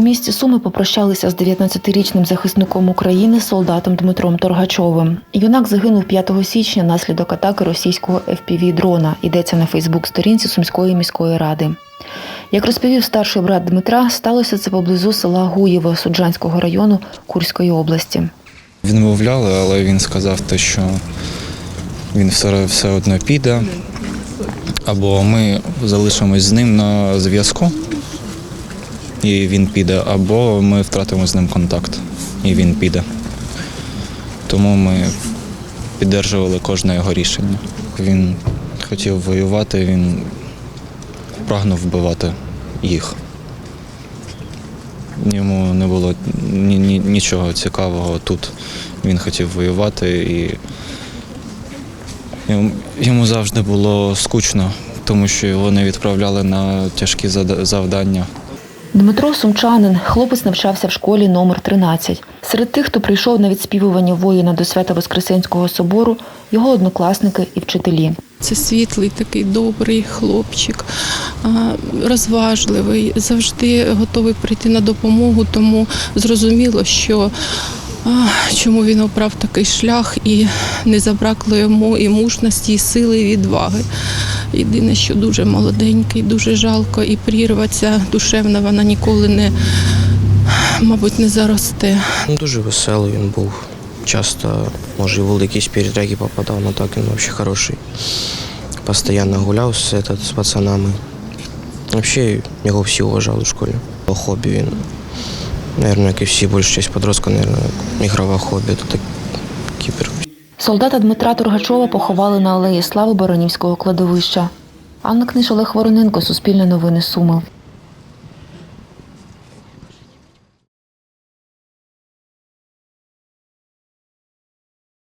місті Суми попрощалися з 19-річним захисником України солдатом Дмитром Торгачовим. Юнак загинув 5 січня внаслідок атаки російського fpv дрона. Йдеться на Фейсбук-сторінці Сумської міської ради. Як розповів старший брат Дмитра, сталося це поблизу села Гуєво Суджанського району Курської області. Відмовляли, але він сказав те, що він все, все одно піде, або ми залишимось з ним на зв'язку, і він піде, або ми втратимо з ним контакт, і він піде. Тому ми підтримували кожне його рішення. Він хотів воювати, він прагнув вбивати їх. Йому не було ні, ні, нічого цікавого тут. Він хотів воювати і йому завжди було скучно, тому що його не відправляли на тяжкі завдання. Дмитро Сумчанин, хлопець навчався в школі номер 13. Серед тих, хто прийшов на відспівування воїна до свята Воскресенського собору, його однокласники і вчителі. Це світлий, такий добрий хлопчик, розважливий, завжди готовий прийти на допомогу. Тому зрозуміло, що чому він обрав такий шлях і не забракло йому і мужності, і сили, і відваги. Єдине, що дуже молоденький, дуже жалко, і прірва ця душевна вона ніколи не, мабуть, не заросте. Ну, дуже веселий він був. Часто, може, і в якісь передряги попадав, але так він взагалі хороший. Постоянно гуляв з, з пацанами. Взагалі його всі вважали в школі. Хобі він, мабуть, як і всі, большая часть подростков, наверное, игровое хобі. это так кіпер. Солдата Дмитра Тургачова поховали на алеї Слави Баранівського кладовища. Анна Книш, Олег Вороненко, Суспільне новини Суми.